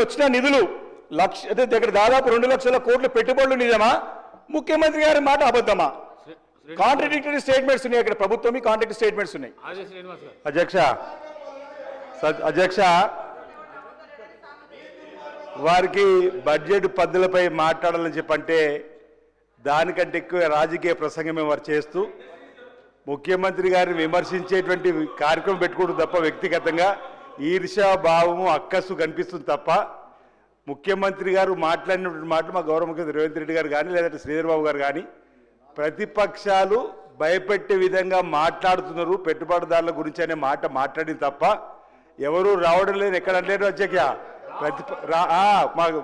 వచ్చిన నిధులు లక్ష అదే దగ్గర దాదాపు రెండు లక్షల కోట్ల పెట్టుబడులు నిజమా? ముఖ్యమంత్రి గారి మాట అబద్ధమా? కాంట్రడిక్టరీ స్టేట్మెంట్స్ ఉన్నాయి ఇక్కడ ప్రభుత్వం కాంట్రాక్ట్ స్టేట్మెంట్స్ ఉన్నాయి. అధ్యక్ష అధ్యక్ష వారికి బడ్జెట్ పద్ధతులపై మాట్లాడాలని చెప్పంటే దానికంటే ఎక్కువ రాజకీయ ప్రసంగమే వారు చేస్తూ ముఖ్యమంత్రి గారిని విమర్శించేటువంటి కార్యక్రమం పెట్టుకోవడం తప్ప వ్యక్తిగతంగా ఈర్ష్యాభావము అక్కసు కనిపిస్తుంది తప్ప ముఖ్యమంత్రి గారు మాట్లాడినటువంటి మాటలు మా గౌరవ ముఖ్యమంత్రి రేవంత్ రెడ్డి గారు కానీ లేదంటే శ్రీధర్బాబు గారు కానీ ప్రతిపక్షాలు భయపెట్టే విధంగా మాట్లాడుతున్నారు పెట్టుబడిదారుల గురించి అనే మాట మాట్లాడింది తప్ప ఎవరు రావడం లేదు. ఎక్కడ లేరు అధ్యక్ష? ప్రతి రా- మాకు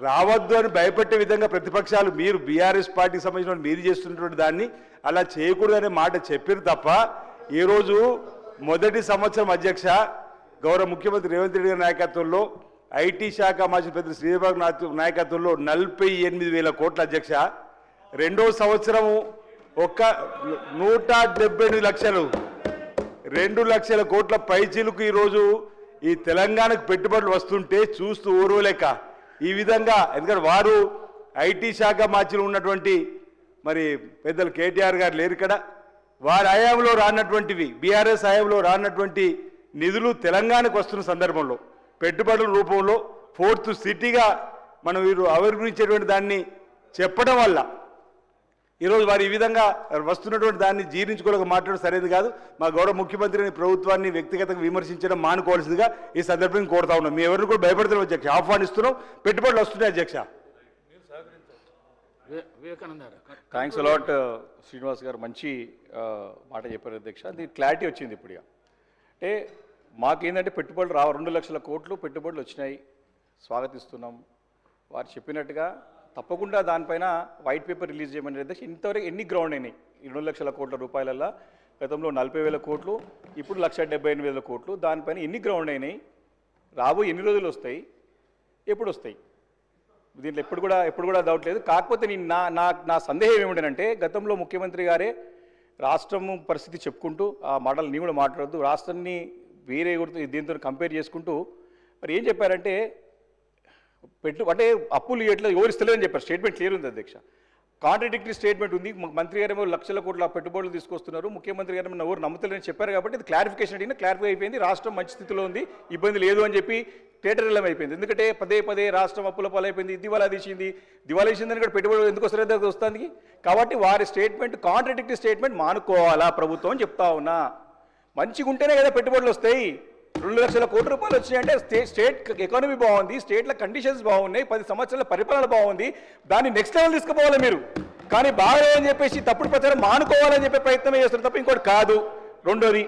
రావద్దు అని భయపెట్టే విధంగా ప్రతిపక్షాలు మీరు బీఆర్ఎస్ పార్టీకి సంబంధించిన మీరు చేస్తున్నటువంటి దాన్ని అలా చేయకూడదనే మాట చెప్పారు తప్ప ఈరోజు మొదటి సంవత్సరం అధ్యక్ష గౌరవ ముఖ్యమంత్రి రేవంత్ రెడ్డి గారి నాయకత్వంలో ఐటీ శాఖ మాజీ పెద్ద శ్రీబాబు నాయకత్వంలో నలభై ఎనిమిది వేల కోట్ల అధ్యక్ష. రెండో సంవత్సరము ఒక్క నూట డెబ్బై ఎనిమిది లక్షలు. రెండు లక్షల కోట్ల పైచీలకు ఈరోజు ఈ తెలంగాణకు పెట్టుబడులు వస్తుంటే చూస్తూ ఓర్వలేక. ఈ విధంగా ఎందుకంటే వారు ఐటీ శాఖ మార్చిలో ఉన్నటువంటి మరి పెద్దలు కేటీఆర్ గారు లేరు ఇక్కడ. వారి హయాంలో రానటువంటివి బీఆర్ఎస్ హయాంలో రానటువంటి నిధులు తెలంగాణకు వస్తున్న సందర్భంలో పెట్టుబడుల రూపంలో ఫోర్త్ సిటీగా మనం వీరు అభివృద్ధించేటువంటి దాన్ని చెప్పడం వల్ల ఈరోజు వారు ఈ విధంగా వస్తున్నటువంటి దాన్ని జీర్ణించుకోలేక మాట్లాడడం సరైనది కాదు. మా గౌరవ ముఖ్యమంత్రిని ప్రభుత్వాన్ని వ్యక్తిగతంగా విమర్శించడం మానుకోవాల్సిందిగా ఈ సందర్భంగా కోరుతా ఉన్నాం. మీ ఎవరిని కూడా భయపడుతున్నాం అధ్యక్ష. ఆహ్వానిస్తున్నాం. పెట్టుబడులు వస్తున్నాయి అధ్యక్ష. థ్యాంక్స్ అలాట్ శ్రీనివాస్ గారు. మంచి మాట చెప్పారు అధ్యక్ష. అది క్లారిటీ వచ్చింది ఇప్పుడు ఇక. అంటే మాకేంటంటే పెట్టుబడులు రా రెండు లక్షల కోట్లు పెట్టుబడులు వచ్చినాయి. స్వాగతిస్తున్నాం. వారు చెప్పినట్టుగా తప్పకుండా దానిపైన వైట్ పేపర్ రిలీజ్ చేయమని ఇంతవరకు ఎన్ని గ్రౌండ్ అయినాయి? రెండు లక్షల కోట్ల రూపాయలల్లో గతంలో నలభై వేల కోట్లు ఇప్పుడు లక్ష డెబ్బై ఎనిమిది వేల కోట్లు. దానిపైన ఎన్ని గ్రౌండ్ అయినాయి? రాబో ఎన్ని రోజులు వస్తాయి? ఎప్పుడు వస్తాయి? దీంట్లో ఎప్పుడు కూడా ఎప్పుడు కూడా డౌట్ లేదు. కాకపోతే నేను నా నా నా సందేహం ఏమిటంటే గతంలో ముఖ్యమంత్రి గారే రాష్ట్రం పరిస్థితి చెప్పుకుంటూ ఆ మాటలు నీ కూడా మాట్లాడద్దు. రాష్ట్రాన్ని వేరే ఎవరితో దీంతో కంపేర్ చేసుకుంటూ మరి ఏం చెప్పారంటే పెట్టు అంటే అప్పులు ఇవ్వట్లేదు ఎవరు ఇస్తలేదని చెప్పారు. స్టేట్మెంట్ క్లియర్ ఉంది అధ్యక్ష. కాంట్రడిక్టరీ స్టేట్మెంట్ ఉంది. మంత్రి గారేమో లక్షల కోట్ల పెట్టుబడులు తీసుకొస్తున్నారు. ముఖ్యమంత్రి గారు ఎవరు నమ్ముతలేని చెప్పారు కాబట్టి ఇది క్లారిఫికేషన్ అడిగిన క్లారిఫై అయిపోయింది. రాష్ట్రం మంచి స్థితిలో ఉంది. ఇబ్బంది లేదు అని చెప్పి టేటరిలం అయిపోయింది. ఎందుకంటే పదే పదే రాష్ట్రం అప్పుల పాలైపోయింది. దివాలా తీసింది దివాలా తీసిందని కూడా పెట్టుబడి ఎందుకు వస్తుంది వస్తుంది. కాబట్టి వారి స్టేట్మెంట్ కాంట్రడిక్టరీ స్టేట్మెంట్ మానుకోవాలా ప్రభుత్వం అని చెప్తా ఉన్నా. మంచిగా ఉంటేనే కదా పెట్టుబడులు వస్తాయి. రెండు లక్షల కోట్ల రూపాయలు వచ్చినాయంటే స్టే స్టేట్ ఎకానమీ బాగుంది స్టేట్ల కండిషన్స్ బాగున్నాయి పది సంవత్సరాల పరిపాలన బాగుంది దాన్ని నెక్స్ట్ లెవెల్ తీసుకుపోవాలి మీరు. కానీ బాగలేదని చెప్పేసి తప్పుడు ప్రచారం మానుకోవాలని చెప్పే ప్రయత్నం చేస్తారు తప్ప ఇంకోటి కాదు. రెండోది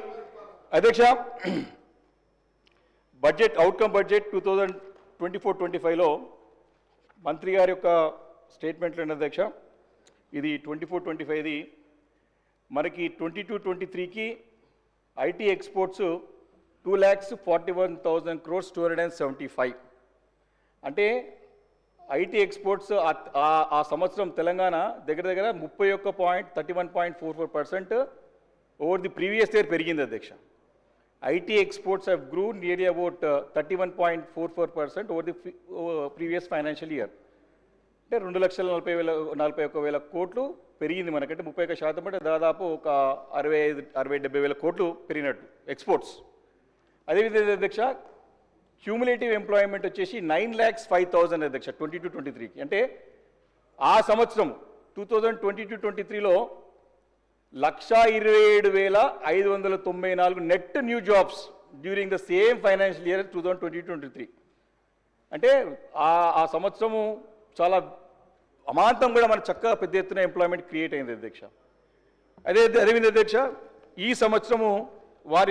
అధ్యక్ష budget outcome budget two thousand twenty four twenty ఫైవ్లో మంత్రి గారి యొక్క స్టేట్మెంట్లో ఏంటి అధ్యక్ష. ఇది ట్వంటీ ఫోర్ ట్వంటీ ఫైవ్ది మనకి ట్వంటీ టూ ట్వంటీ త్రీకి IT exports two lakhs forty one thousand crores two hundred and seventy five అంటే ఐటీ ఎక్స్పోర్ట్స్ ఆ- సంవత్సరం తెలంగాణ దగ్గర దగ్గర ముప్పై ఒక్క point thirty one point four four percent over the previous year పెరిగింది అధ్యక్ష. IT exports have grew nearly about thirty one point four four percent over the previous financial year అంటే రెండు లక్షల నలభై వేల నలభై ఒక్క వేల కోట్లు పెరిగింది మనకంటే. ముప్పై ఒక్క శాతం అంటే దాదాపు ఒక అరవై ఐదు అరవై డెబ్బై వేల కోట్లు పెరిగినట్టు ఎక్స్పోర్ట్స్ అదేవిధంగా అధ్యక్ష? క్యూములేటివ్ ఎంప్లాయ్మెంట్ వచ్చేసి నైన్ ల్యాక్స్ ఫైవ్ థౌజండ్ అధ్యక్ష ట్వంటీ టూ ట్వంటీ త్రీకి అంటే ఆ సంవత్సరం two thousand twenty two twenty త్రీలో లక్ష ఇరవై ఏడు వేల ఐదు వందల తొంభై నాలుగు net new jobs during the same financial year two thousand twenty twenty three అంటే ఆ ఆ సంవత్సరము చాలా అమాంతం కూడా మన చక్కగా పెద్ద ఎత్తున ఎంప్లాయ్మెంట్ క్రియేట్ అయింది అధ్యక్ష. అదే అరవింద్ అధ్యక్ష? ఈ సంవత్సరము వారి